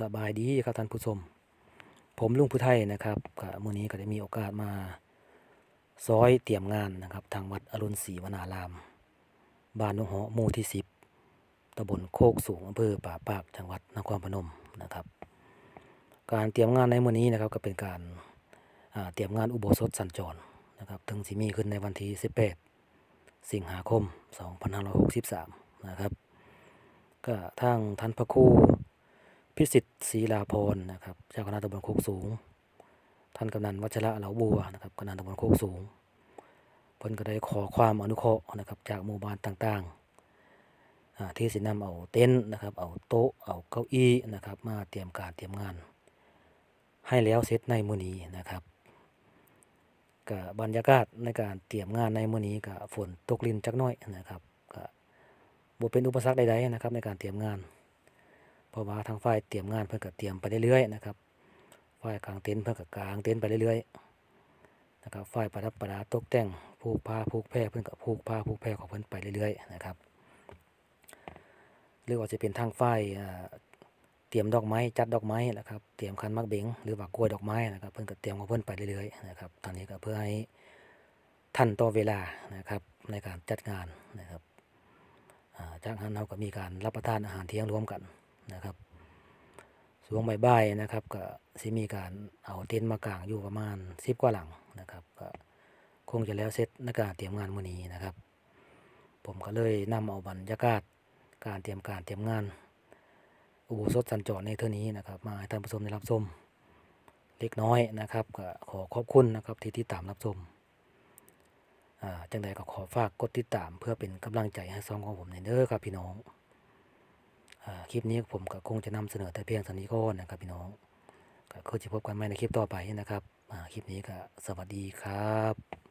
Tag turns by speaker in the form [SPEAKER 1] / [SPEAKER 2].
[SPEAKER 1] สบายดีครับท่านผู้ชม ผมลุงผู้ไทยนะครับก็มื้อนี้ก็ได้มีโอกาสมาซอยเตรียมงานนะครับ ทางวัดอรุณศรีวนาราม บ้านหนองหอหมู่ที่10ตำบลโคกสูงอำเภอป่าปากจังหวัดนครพนมนะครับ การเตรียมงานในมื้อนี้นะครับก็เป็นการาเตรียมงานอุโบสถสัญจรนะครับถึงสิมีขึ้นในวันที่ 18 สิงหาคม 2563 นะครับก็ทางท่านพระครู พิสิทธิ์ศรีลาพรนะครับเจ้าคณะตำบลโคกสูง ท่านกำนันวัชระเหลาบัวนะครับกำนันตำบลโคกสูงเพิ่นก็ได้ขอความอนุเคราะห์นะครับจากหมู่บ้านต่างๆอ่าที่สินำเอาเต็นท์นะครับ เอาโต๊ะเอาเก้าอี้นะครับมาเตรียมการเตรียมงาน ให้แล้วเสร็จในมื้อนี้นะครับก็บบรรยากาศในการเตรียมงานในมื้อนี้ก็ฝนตกลินจักน้อยนะครับก็บ่เป็นอุปสรรคใดๆนะครับในการเตรียมงาน ราะว่าทางฝ่ายเตรียมงานเพิ่นก็เตรียมไปเรื่อยๆนะครับฝ่ายกลางเต็นท์เพิ่นก็กลางเต็นท์ไปเรื่อยๆนะครับฝ่ายประดับประดาตกแต่งผูกผ้าผูกแพรเพิ่นก็ผูกผ้าผูกแพรของเพิ่อนไปเรื่อยๆนะครับหรือว่าจะเป็นทางฝ่ายอ่เตรียมดอกไม้จัดดอกไม้นะครับเตรียมคันมักเบงหรือว่ากล้วยดอกไม้นะครับเพิ่อนก็เตรียมของเพิ่อนไปเรื่อยๆนะครับตอนนี้ก็เพื่อให้ทันต่อเวลานะครับในการจัดงานนะครับจากนั้นเราก็มีการรับประทานอาหารเที่ยงร่วมกัน นะครับช่วงใบ่ายๆนะครับ ก็สิมีการเอาเต็นท์มากางอยู่ประมาณสิบกว่าหลังนะครับ ก็คงจะแล้วเสร็จในการเตรียมงานมื้อนี้นะครับ ผมก็เลยนำเอาบรรยากาศการเตรียมการเตรียมงาน อุโบสถสัญจรในเท่านี้นะครับ มาให้ท่านผู้ชมได้รับชมเล็กน้อยนะครับ ก็ขอขอบคุณนะครับที่ติดตามรับชมอ่าจังใดก็ขอฝากกดติดตามเพื่อเป็นกำลังใจให้ซองของผมในเด้อครับพี่น้อง คลิปนี้ผมก็คงจะนำเสนอแต่เพียงเท่านี้ก่อนนะครับพี่น้องก็จะพบกันใหม่ในคลิปต่อไปนะครับคลิปนี้ก็สวัสดีครับ